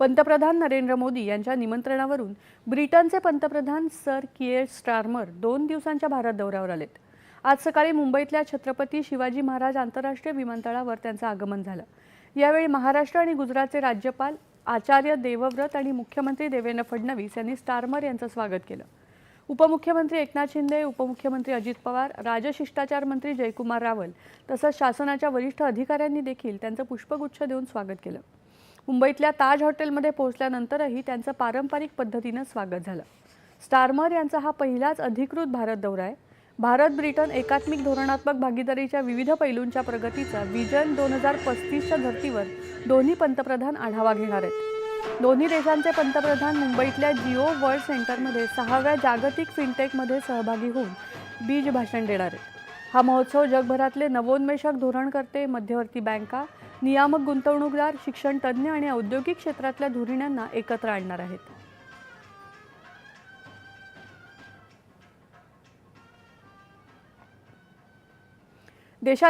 पंतप्रधान नरेंद्र मोदी यांच्या निमंत्रणावरून ब्रिटनचे पंतप्रधान सर किएर स्टार्मर दोन दिवसांच्या भारत दौऱ्यावर आलेत. आज सकाळी मुंबईतल्या छत्रपती शिवाजी महाराज आंतरराष्ट्रीय विमानतळावर त्यांचं आगमन झालं. यावेळी महाराष्ट्र आणि गुजरातचे राज्यपाल आचार्य देवव्रत आणि मुख्यमंत्री देवेंद्र फडणवीस यांनी स्टार्मर यांचं स्वागत केलं. उपमुख्यमंत्री एकनाथ शिंदे उपमुख्यमंत्री अजित पवार राजशिष्टाचार मंत्री जयकुमार रावल तसंच शासनाच्या वरिष्ठ अधिकाऱ्यांनी देखील त्यांचं पुष्पगुच्छ देऊन स्वागत केलं. मुंबईतल्या ताज हॉटेलमध्ये पोहोचल्यानंतरही त्यांचं पारंपरिक पद्धतीनं स्वागत झालं. स्टारमर यांचा हा पहिलाच अधिकृत भारत दौरा आहे. भारत ब्रिटन एकात्मिक धोरणात्मक भागीदारीच्या विविध पैलूंच्या प्रगतीचा विजन दोन हजार पस्तीसच्या धर्तीवर दोन्ही पंतप्रधान आढावा घेणार आहेत. दोन्ही देशांचे पंतप्रधान मुंबईतल्या जिओ वर्ल्ड सेंटरमध्ये सहाव्या जागतिक फिनटेकमध्ये सहभागी होऊन बीज भाषण देणार आहेत. हा महोत्सव जगभरातले नवोन्मेषक धोरणकर्ते मध्यवर्ती बँका नियामक गुंतवणूकदार शिक्षण तज्ज्ञ आणि औद्योगिक क्षेत्रातल्या धुरीणांना एकत्र आणणार आहेत. देशात